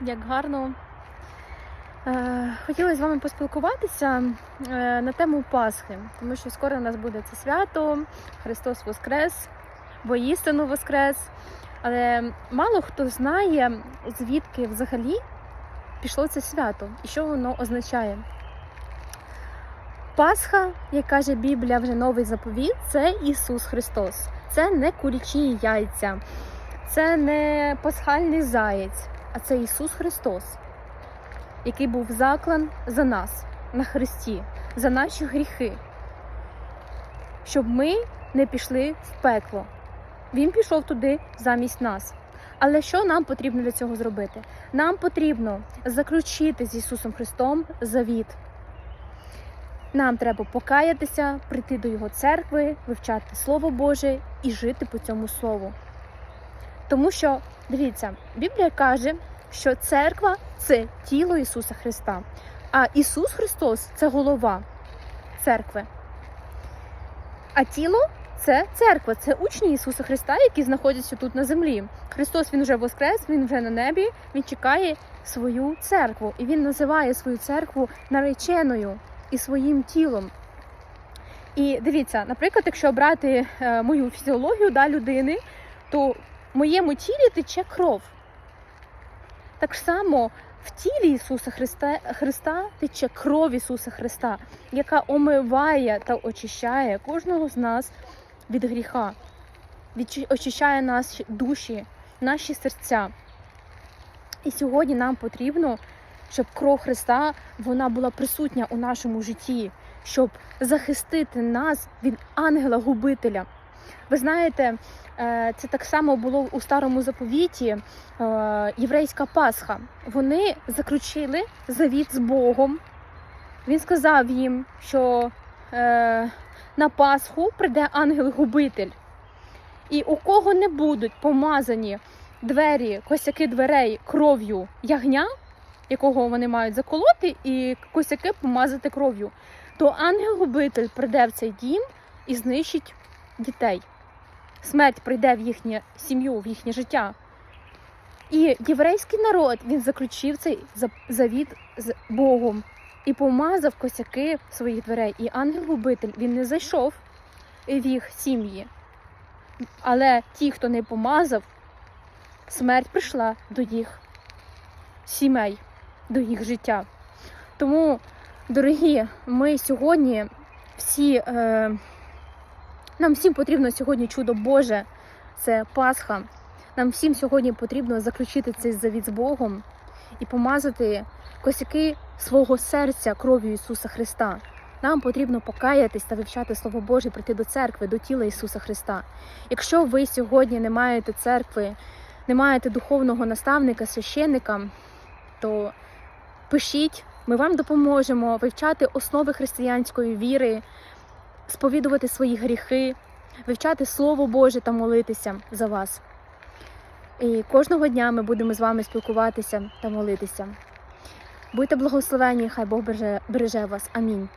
як гарно. Е, Хотіла з вами поспілкуватися е, на тему Пасхи, тому що скоро у нас буде це свято, Христос Воскрес, воістину Воскрес. Але мало хто знає, звідки взагалі пішло це свято і що воно означає. Пасха, як каже Біблія, вже новий заповіт, це Ісус Христос. Це не курячі яйця, це не пасхальний заєць, а це Ісус Христос, який був заклан за нас на Христі, за наші гріхи, щоб ми не пішли в пекло. Він пішов туди замість нас. Але що нам потрібно для цього зробити? Нам потрібно заключити з Ісусом Христом завіт. Нам треба покаятися, прийти до Його церкви, вивчати Слово Боже і жити по цьому слову. Тому що, дивіться, Біблія каже, що церква це тіло Ісуса Христа, а Ісус Христос це голова церкви. А тіло це церква, це учні Ісуса Христа, які знаходяться тут на землі. Христос Він вже воскрес, Він вже на небі, Він чекає свою церкву. І Він називає свою церкву нареченою і своїм тілом. І дивіться, наприклад, якщо брати е, мою фізіологію да, людини, то в моєму тілі тече кров. Так само в тілі Ісуса Христа, Христа тече кров Ісуса Христа, яка омиває та очищає кожного з нас від гріха, очищає наші душі, наші серця. І сьогодні нам потрібно, щоб кров Христа вона була присутня у нашому житті, щоб захистити нас від ангела-губителя. Ви знаєте, е, це так само було у старому заповіті е, єврейська Пасха. Вони заключили завіт з Богом. Він сказав їм, що е, на Пасху прийде ангел-губитель. І у кого не будуть помазані двері, косяки дверей кров'ю ягня, якого вони мають заколоти, і косяки помазати кров'ю, то ангел-губитель прийде в цей дім і знищить дітей. Смерть прийде в їхню сім'ю, в їхнє життя. І єврейський народ він заключив цей за- завіт з Богом і помазав косяки своїх дверей. І ангел-губитель він не зайшов в їх сім'ї. Але ті, хто не помазав, смерть прийшла до їх сімей, до їх життя. Тому, дорогі, ми сьогодні всі, е, нам всім потрібно сьогодні чудо Боже, це Пасха. Нам всім сьогодні потрібно заключити цей завіт з Богом і помазати косяки свого серця кров'ю Ісуса Христа. Нам потрібно покаятись та вивчати Слово Боже, прийти до церкви, до тіла Ісуса Христа. Якщо ви сьогодні не маєте церкви, не маєте духовного наставника, священника, то пишіть, ми вам допоможемо вивчати основи християнської віри, сповідувати свої гріхи, вивчати Слово Боже та молитися за вас. І кожного дня ми будемо з вами спілкуватися та молитися. Будьте благословені, хай Бог береже, вас. Амінь.